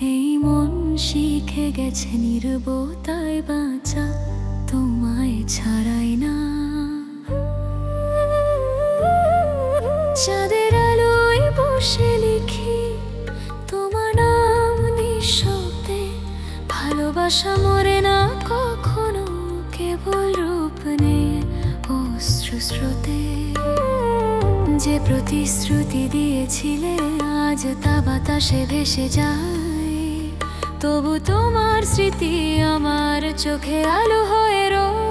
এই মন শিখে গেছে নির্বতায় বাঁচা। তোমায় ছাড়াই না। চাঁদের আলোয় বসে লিখি তোমার নাম নিঃশব্দে। ভালোবাসা মরে না কখনো কেবল রূপ নেই অশ্রু স্রোতে। যে প্রতিশ্রুতি দিয়েছিলে, আজ তা বাতাসে ভেসে যায়। তবু তোমার স্মৃতি আমার চোখে আলো হয়ে রয়।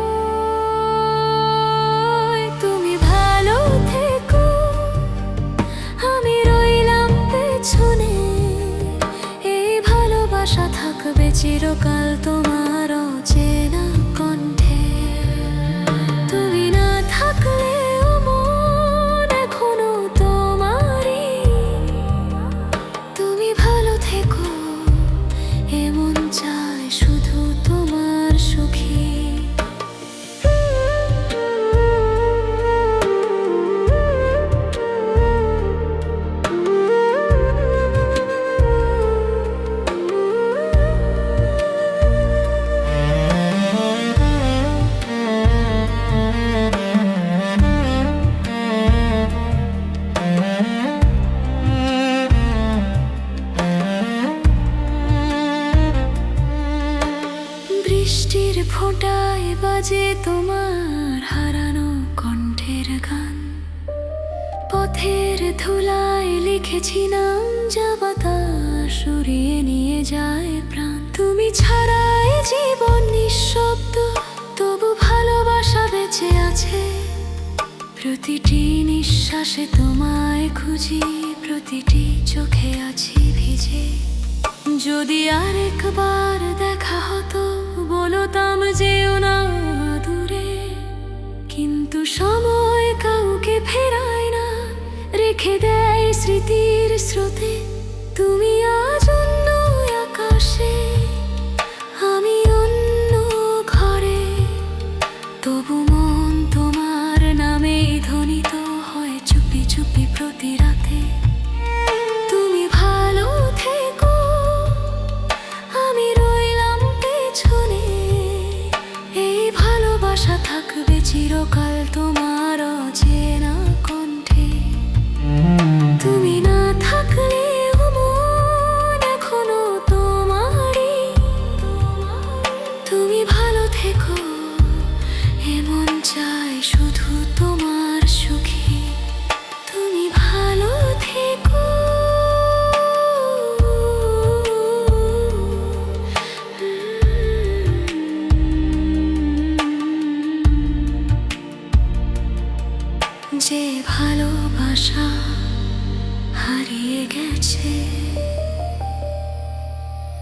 তুমি ভালো আমি রইলাম এই ভালোবাসা থাকবে চিরকাল তোমার চেনা ফোঁটায় বাজে তোমার হারানো কণ্ঠের গান। পথের ধুলায় লিখেছি নাম যা সরিয়ে নিয়ে যায় প্রাণ। তুমি ছাড়াই জীবন নিঃশব্দ, তবু ভালোবাসা বেঁচে আছে। প্রতিটি নিঃশ্বাসে তোমায় খুঁজি, প্রতিটি চোখে আছি ভিজে। যদি আরেকবার দেখা হতো বলতাম যেও দূরে কিন্তু সময় কাউকে ফেরায় না। রেখে দেয় স্মৃতির স্রোতে তুমি তোমার অচেনা কণ্ঠে। তুমি না থাকলে এখনও তোমারই। তুমি হারিয়ে গেছে।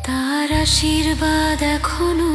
তার আশীর্বাদ এখনও